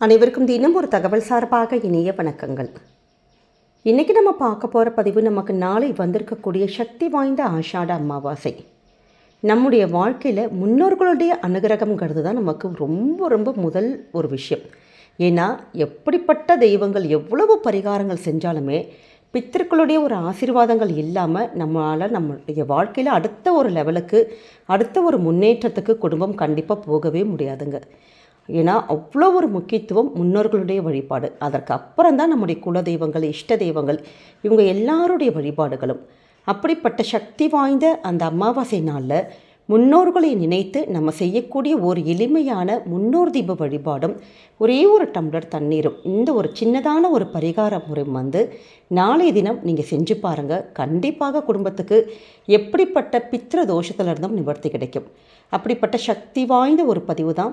அனைவருக்கும் தினம் ஒரு தகவல் சார்பாக இனிய வணக்கங்கள். இன்றைக்கி நம்ம பார்க்க போகிற பதிவு நமக்கு நாளை வந்திருக்கக்கூடிய சக்தி வாய்ந்த ஆஷாட அமாவாசை. நம்முடைய வாழ்க்கையில் முன்னோர்களுடைய அனுகிரகம்ங்கிறது தான் நமக்கு ரொம்ப ரொம்ப முதல் ஒரு விஷயம். ஏன்னா எப்படிப்பட்ட தெய்வங்கள் எவ்வளவு பரிகாரங்கள் செஞ்சாலுமே பித்தர்களுடைய ஒரு ஆசீர்வாதங்கள் இல்லாமல் நம்மளால் நம்மளுடைய வாழ்க்கையில் அடுத்த ஒரு லெவலுக்கு அடுத்த ஒரு முன்னேற்றத்துக்கு குடும்பம் கண்டிப்பாக போகவே முடியாதுங்க. ஏன்னா அவ்வளோ ஒரு முக்கியத்துவம் முன்னோர்களுடைய வழிபாடு. அதற்கு அப்புறம் தான் நம்முடைய குல தெய்வங்கள் இஷ்ட தெய்வங்கள் இவங்க எல்லாருடைய வழிபாடுகளும். அப்படிப்பட்ட சக்தி வாய்ந்த அந்த அமாவாசை நாளில் முன்னோர்களை நினைத்து நம்ம செய்யக்கூடிய ஒரு எளிமையான முன்னோர் தீப வழிபாடும் ஒரே ஒரு டம்ளர் தண்ணீரும் இந்த ஒரு சின்னதான ஒரு பரிகார முறை வந்து நாளைய தினம் நீங்கள் செஞ்சு பாருங்கள் கண்டிப்பாக குடும்பத்துக்கு எப்படிப்பட்ட பித்திர தோஷத்திலிருந்தும் நிவர்த்தி கிடைக்கும். அப்படிப்பட்ட சக்தி வாய்ந்த ஒரு பதிவு தான்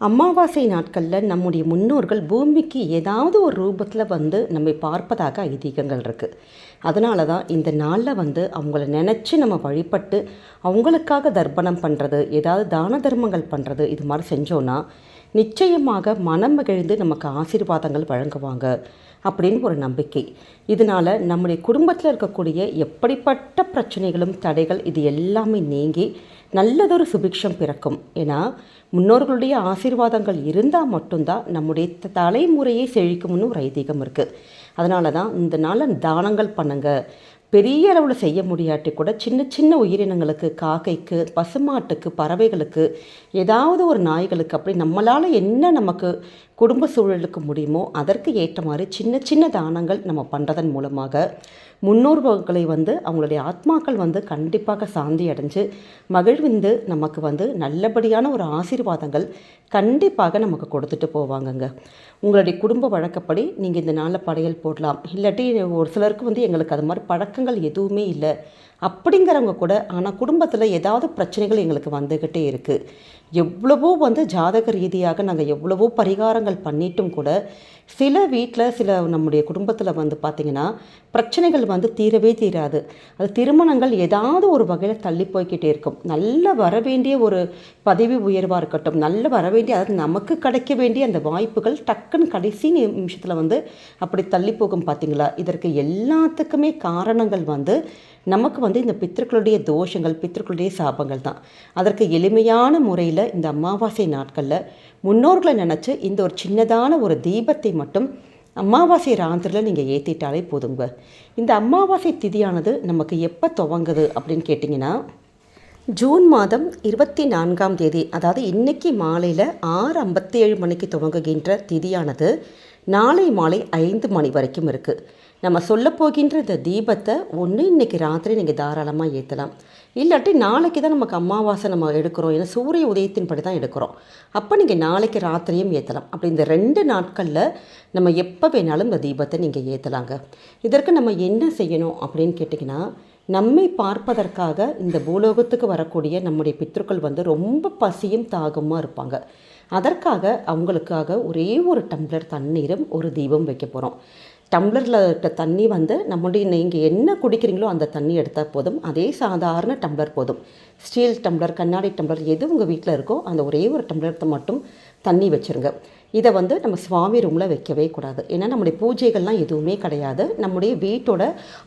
அமாவாசை நாட்களில் நம்முடைய முன்னோர்கள் பூமிக்கு ஏதாவது ஒரு ரூபத்தில் வந்து நம்மை பார்ப்பதாக ஐதீகங்கள் இருக்குது அதனால தான் இந்த நாளில் வந்து அவங்கள நினச்சி நம்ம வழிபட்டு அவங்களுக்காக தர்ப்பணம் பண்ணுறது ஏதாவது தான தர்மங்கள் பண்ணுறது இது மாதிரி செஞ்சோன்னா நிச்சயமாக மனம் மகிழ்ந்து நமக்கு ஆசீர்வாதங்கள் வழங்குவாங்க அப்படின்னு ஒரு நம்பிக்கை. இதனால் நம்முடைய குடும்பத்தில் இருக்கக்கூடிய எப்படிப்பட்ட பிரச்சனைகளும் தடைகள் இது எல்லாமே நீங்கி நல்லதொரு சுபிக்ஷம் பிறக்கும். ஏன்னா முன்னோர்களுடைய ஆசீர்வாதங்கள் இருந்தால் மட்டும்தான் நம்முடைய தலைமுறையை செழிக்கும்னு ஒரு ஐதீகம் இருக்குது அதனால தான் இந்த நாளில் தானங்கள் பண்ணுங்கள் பெரிய அளவில் செய்ய முடியாட்டி கூட சின்ன சின்ன உயிரினங்களுக்கு காக்கைக்கு பசுமாட்டுக்கு பறவைகளுக்கு ஏதாவது ஒரு நாய்களுக்கு அப்படி நம்மளால் என்ன நமக்கு குடும்ப சூழலுக்கு முடியுமோ அதற்கு ஏற்ற மாதிரி சின்ன சின்ன தானங்கள் நம்ம பண்ணுறதன் மூலமாக முன்னோர்களை வந்து அவங்களுடைய ஆத்மாக்கள் வந்து கண்டிப்பாக சாந்தி அடைஞ்சு மகிழ்விந்து நமக்கு வந்து நல்லபடியான ஒரு ஆசீர்வாதங்கள் கண்டிப்பாக நமக்கு கொடுத்துட்டு போவாங்கங்க. உங்களுடைய குடும்ப வழக்கப்படி நீங்கள் இந்த நாளில் படையல் போடலாம். இல்லாட்டி ஒரு சிலருக்கு வந்து எங்களுக்கு அது மாதிரி பழக்கங்கள் எதுவுமே இல்லை. அப்படிங்கிறவங்க கூட ஆனால் குடும்பத்தில் ஏதாவது பிரச்சனைகள் எங்களுக்கு வந்துக்கிட்டே இருக்குது எவ்வளவோ வந்து ஜாதக ரீதியாக நாங்கள் எவ்வளவோ பரிகாரங்கள் பண்ணிட்டும் கூட சில வீட்டில் சில நம்முடைய குடும்பத்தில் வந்து பார்த்திங்கன்னா பிரச்சனைகள் வந்து தீரவே தீராது. அது திருமணங்கள் ஏதாவது ஒரு வகையில் தள்ளி போய்க்கிட்டே இருக்கும். நல்ல வர வேண்டிய ஒரு பதவி உயர்வாக இருக்கட்டும் நல்ல வர வேண்டிய அதாவது நமக்கு கிடைக்க வேண்டிய அந்த வாய்ப்புகள் டக்குன்னு கடைசி நிமிஷத்தில் வந்து அப்படி தள்ளி போகும் பார்த்தீங்களா இதற்கு எல்லாத்துக்குமே காரணங்கள் வந்து நமக்கு வந்து வந்து இந்த பித்திருக்களுடைய தோஷங்கள் பித்திருக்களுடைய சாபங்கள் தான். அதற்கு எளிமையான முறையில் இந்த அமாவாசை நாட்களில் முன்னோர்களை நினச்சி இந்த ஒரு சின்னதான ஒரு தீபத்தை மட்டும் அமாவாசை ராத்திரியில் நீங்கள் ஏற்றிட்டாலே போதுங்க இந்த அமாவாசை திதியானது நமக்கு எப்போ துவங்குது அப்படின்னு கேட்டிங்கன்னா ஜூன் மாதம் இருபத்தி நான்காம் தேதி அதாவது இன்றைக்கி மாலையில் ஆறு ஐம்பத்தி ஏழு மணிக்கு துவங்குகின்ற திதியானது நாளை மாலை ஐந்து மணி வரைக்கும் இருக்குது நம்ம சொல்ல போகின்ற இந்த தீபத்தை ஒன்று இன்னைக்கு ராத்திரி நீங்கள் தாராளமாக ஏற்றலாம் இல்லாட்டி நாளைக்கு தான் நமக்கு அமாவாசை நம்ம எடுக்கிறோம். ஏன்னா சூரிய உதயத்தின்படி தான் எடுக்கிறோம். அப்போ நீங்கள் நாளைக்கு ராத்திரியும் ஏற்றலாம் அப்படி இந்த ரெண்டு நாட்களில் நம்ம எப்போ வேணாலும் இந்த தீபத்தை நீங்கள் ஏற்றலாங்க இதற்கு நம்ம என்ன செய்யணும் அப்படின்னு கேட்டிங்கன்னா நம்மை பார்ப்பதற்காக இந்த பூலோகத்துக்கு வரக்கூடிய நம்முடைய பித்ருக்கள் வந்து ரொம்ப பசியும் தாகமாக இருப்பாங்க. அதற்காக அவங்களுக்காக ஒரே ஒரு டம்ளர் தண்ணீரும் ஒரு தீபம் வைக்க போகிறோம் டம்ளரில் இருக்க தண்ணி வந்து நம்முடைய நீங்கள் என்ன குடிக்கிறீங்களோ அந்த தண்ணி எடுத்தால் போதும். அதே சாதாரண டம்ளர் போதும். ஸ்டீல் டம்ளர் கண்ணாடி டம்ளர் எது உங்கள் வீட்டில் இருக்கோ அந்த ஒரே ஒரு டம்ளரத்தை மட்டும் தண்ணி வச்சுருங்க. இதை வந்து நம்ம சுவாமி ரூமில் வைக்கவே கூடாது. ஏன்னா நம்முடைய பூஜைகள்லாம் எதுவுமே கிடையாது. நம்முடைய வீட்டோட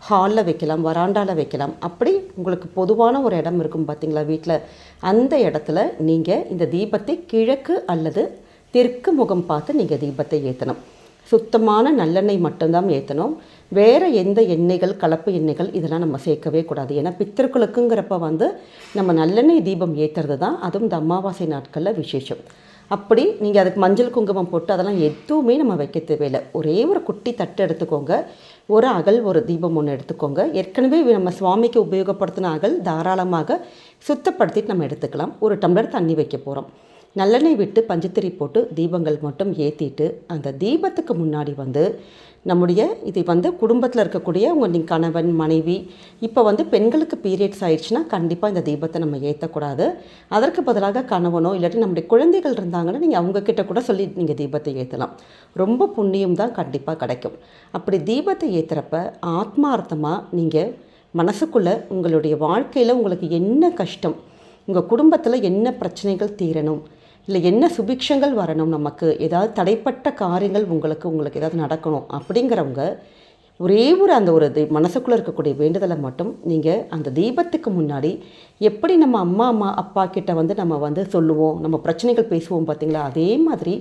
ஹாலில் வைக்கலாம் வராண்டாவில் வைக்கலாம். அப்படி உங்களுக்கு பொதுவான ஒரு இடம் இருக்கும் பார்த்தீங்களா வீட்டில் அந்த இடத்துல நீங்கள் இந்த தீபத்தை கிழக்கு அல்லது தெற்கு முகம் பார்த்து நீங்கள் தீபத்தை ஏற்றணும் சுத்தமான நல்லெண்ணெய் மட்டும்தான் ஏற்றணும் வேறு எந்த எண்ணெய்கள் கலப்பு எண்ணெய்கள் இதெல்லாம் நம்ம சேர்க்கவே கூடாது. ஏன்னா பித்தர்களுக்குங்கிறப்ப வந்து நம்ம நல்லெண்ணெய் தீபம் ஏற்றுறது தான் அதுவும் இந்த அமாவாசை நாட்களில் விசேஷம். அப்படி நீங்கள் அதுக்கு மஞ்சள் குங்குமம் போட்டு அதெல்லாம் எதுவுமே நம்ம வைக்க தேவையில்லை. ஒரே ஒரு குட்டி தட்டு எடுத்துக்கோங்க. ஒரு அகல் ஒரு தீபம் ஒன்று எடுத்துக்கோங்க. ஏற்கனவே நம்ம சுவாமிக்கு உபயோகப்படுத்தின அகல் தாராளமாக சுத்தப்படுத்திட்டு நம்ம எடுத்துக்கலாம். ஒரு டம்ளர் தண்ணி வைக்க போகிறோம் நல்லெண்ணெய் விட்டு பஞ்சத்திரி போட்டு தீபங்கள் மட்டும் ஏற்றிட்டு அந்த தீபத்துக்கு முன்னாடி வந்து நம்முடைய இது வந்து குடும்பத்தில் இருக்கக்கூடிய உங்கள் கணவன் மனைவி இப்போ வந்து பெண்களுக்கு பீரியட்ஸ் ஆயிடுச்சுன்னா கண்டிப்பாக இந்த தீபத்தை நம்ம ஏற்றக்கூடாது அதற்கு பதிலாக கணவனோ இல்லாட்டி நம்முடைய குழந்தைகள் இருந்தாங்கன்னா நீங்கள் அவங்கக்கிட்ட கூட சொல்லி நீங்கள் தீபத்தை ஏற்றலாம் ரொம்ப புண்ணியம் தான் கண்டிப்பாக கிடைக்கும். அப்படி தீபத்தை ஏற்றுறப்ப ஆத்மார்த்தமாக நீங்கள் மனசுக்குள்ளே உங்களுடைய வாழ்க்கையில் உங்களுக்கு என்ன கஷ்டம் உங்கள் குடும்பத்தில் என்ன பிரச்சனைகள் தீரணும் இல்லை என்ன சுபிக்ஷங்கள் வரணும்? நமக்கு ஏதாவது தடைப்பட்ட காரியங்கள் உங்களுக்கு உங்களுக்கு ஏதாவது நடக்கணும் அப்படிங்கிறவங்க ஒரே ஒரு அந்த ஒரு தி மனசுக்குள்ளே இருக்கக்கூடிய வேண்டுதலை மட்டும் நீங்கள் அந்த தீபத்துக்கு முன்னாடி எப்படி நம்ம அம்மா அம்மா அப்பா கிட்ட வந்து நம்ம வந்து சொல்லுவோம் நம்ம பிரச்சனைகள் பேசுவோம் பார்த்தீங்களா? அதே மாதிரி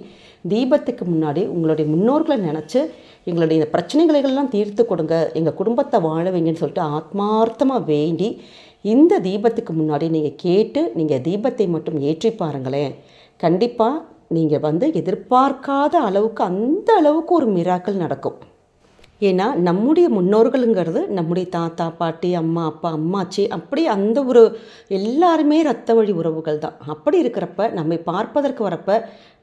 தீபத்துக்கு முன்னாடி உங்களுடைய முன்னோர்களை நினச்சி எங்களுடைய இந்த பிரச்சனைகளெல்லாம் தீர்த்து கொடுங்க எங்கள் குடும்பத்தை வாழ வைங்கன்னு சொல்லிட்டு ஆத்மார்த்தமாக வேண்டி இந்த தீபத்துக்கு முன்னாடி நீங்கள் கேட்டு நீங்கள் தீபத்தை மட்டும் ஏற்றி பாருங்களேன். கண்டிப்பாக நீங்கள் வந்து எதிர்பார்க்காத அளவுக்கு அந்த அளவுக்கு ஒரு மிராக்கள் நடக்கும். ஏன்னா நம்முடைய முன்னோர்களுங்கிறது நம்முடைய தாத்தா பாட்டி அம்மா அப்பா அம்மாச்சி அப்படி அந்த ஒரு எல்லாருமே ரத்த வழி உறவுகள் தான். அப்படி இருக்கிறப்ப நம்மை பார்ப்பதற்கு வரப்ப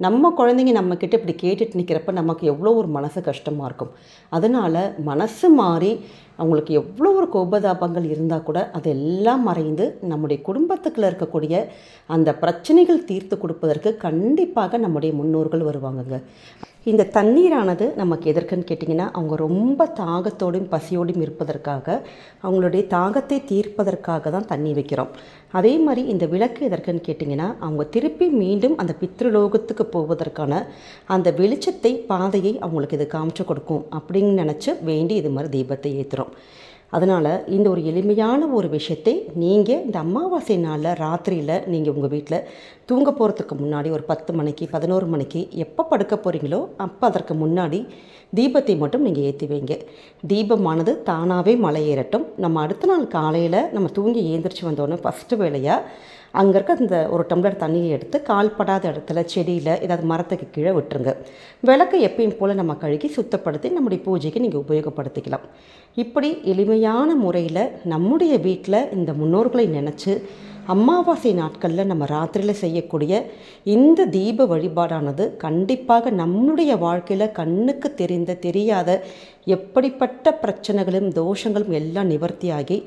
நம்ம குழந்தைங்க நம்மக்கிட்ட இப்படி கேட்டுட்டு நிற்கிறப்ப நமக்கு எவ்வளோ ஒரு மனசு கஷ்டமாக இருக்கும். அதனால் மனசு மாறி அவங்களுக்கு எவ்வளோ ஒரு கோபதாபங்கள் இருந்தால் கூட அதெல்லாம் மறைந்து நம்முடைய குடும்பத்துக்குள்ளே இருக்கக்கூடிய அந்த பிரச்சனைகள் தீர்த்து கொடுப்பதற்கு கண்டிப்பாக நம்முடைய முன்னோர்கள் வருவாங்கங்க. இந்த தண்ணீரானது நமக்கு எதற்குன்னு கேட்டிங்கன்னா அவங்க ரொம்ப தாகத்தோடும் பசியோடும் இருப்பதற்காக அவங்களுடைய தாகத்தை தீர்ப்பதற்காக தான் தண்ணி வைக்கிறோம். அதே மாதிரி இந்த விளக்கு எதற்குன்னு கேட்டிங்கன்னா அவங்க திருப்பி மீண்டும் அந்த பித்ருலோகத்துக்கு போவதற்கான அந்த வெளிச்சத்தை பாதையை அவங்களுக்கு இது காமிச்சு கொடுக்கும். அப்படின்னு நினச்சி வேண்டி இது மாதிரி தீபத்தை ஏற்றுறோம் அதனால் இந்த ஒரு எளிமையான ஒரு விஷயத்தை நீங்கள் இந்த அமாவாசை நாளில் ராத்திரியில் நீங்கள் உங்கள் வீட்டில் தூங்க போகிறதுக்கு முன்னாடி ஒரு பத்து மணிக்கு பதினோரு மணிக்கு எப்போ படுக்க போகிறீங்களோ அப்போ அதற்கு முன்னாடி தீபத்தை மட்டும் நீங்கள் ஏற்றி வைங்க. தீபமானது தானாகவே மலை ஏறட்டும். நம்ம அடுத்த நாள் காலையில் நம்ம தூங்கி ஏந்திரிச்சு வந்தோடனே ஃபஸ்ட்டு வேலையாக அங்கே இருக்க இந்த ஒரு டம்ளர் தண்ணியை எடுத்து கால்படாத இடத்துல செடியில் ஏதாவது மரத்துக்கு கீழே விட்டுருங்க. விளக்கை எப்பயும் போல் நம்ம கழுகி சுத்தப்படுத்தி நம்முடைய பூஜைக்கு நீங்கள் உபயோகப்படுத்திக்கலாம். இப்படி எளிமையான முறையில் நம்முடைய வீட்டில் இந்த முன்னோர்களை நினச்சி அமாவாசை நாட்களில் நம்ம ராத்திரியில் செய்யக்கூடிய இந்த தீப வழிபாடானது கண்டிப்பாக நம்முடைய வாழ்க்கையில் கண்ணுக்கு தெரிந்த தெரியாத எப்படிப்பட்ட பிரச்சனைகளும் தோஷங்களும் எல்லாம் நிவர்த்தியாகி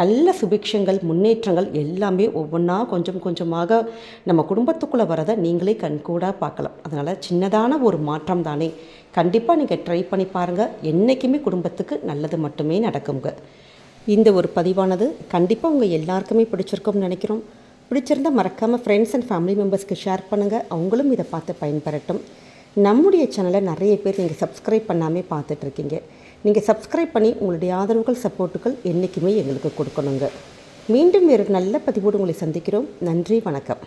நல்ல சுபிக்ஷங்கள் முன்னேற்றங்கள் எல்லாமே ஒவ்வொன்றா கொஞ்சம் கொஞ்சமாக நம்ம குடும்பத்துக்குள்ளே வரதை நீங்களே கண்கூடாக பார்க்கலாம். அதனால் சின்னதான ஒரு மாற்றம் தானே. கண்டிப்பாக நீங்கள் ட்ரை பண்ணி பாருங்கள் என்றைக்குமே குடும்பத்துக்கு நல்லது மட்டுமே நடக்குங்க. இந்த ஒரு பதிவானது கண்டிப்பாக உங்கள் எல்லாருக்குமே பிடிச்சிருக்கும்னு நினைக்கிறோம். பிடிச்சிருந்தால் மறக்காமல் ஃப்ரெண்ட்ஸ் அண்ட் ஃபேமிலி மெம்பர்ஸ்க்கு ஷேர் பண்ணுங்கள் அவங்களும் இதை பார்த்து பயன்பெறட்டும். நம்முடைய சேனலை நிறைய பேர் நீங்கள் சப்ஸ்கிரைப் பண்ணாமே பார்த்துட்ருக்கீங்க. நீங்கள் சப்ஸ்கிரைப் பண்ணி உங்களுடைய ஆதரவுகள் சப்போர்ட்டுகள் என்றைக்குமே எங்களுக்கு கொடுக்கணுங்க. மீண்டும் வேறு நல்ல பதிவோடு உங்களை சந்திக்கிறோம். நன்றி வணக்கம்.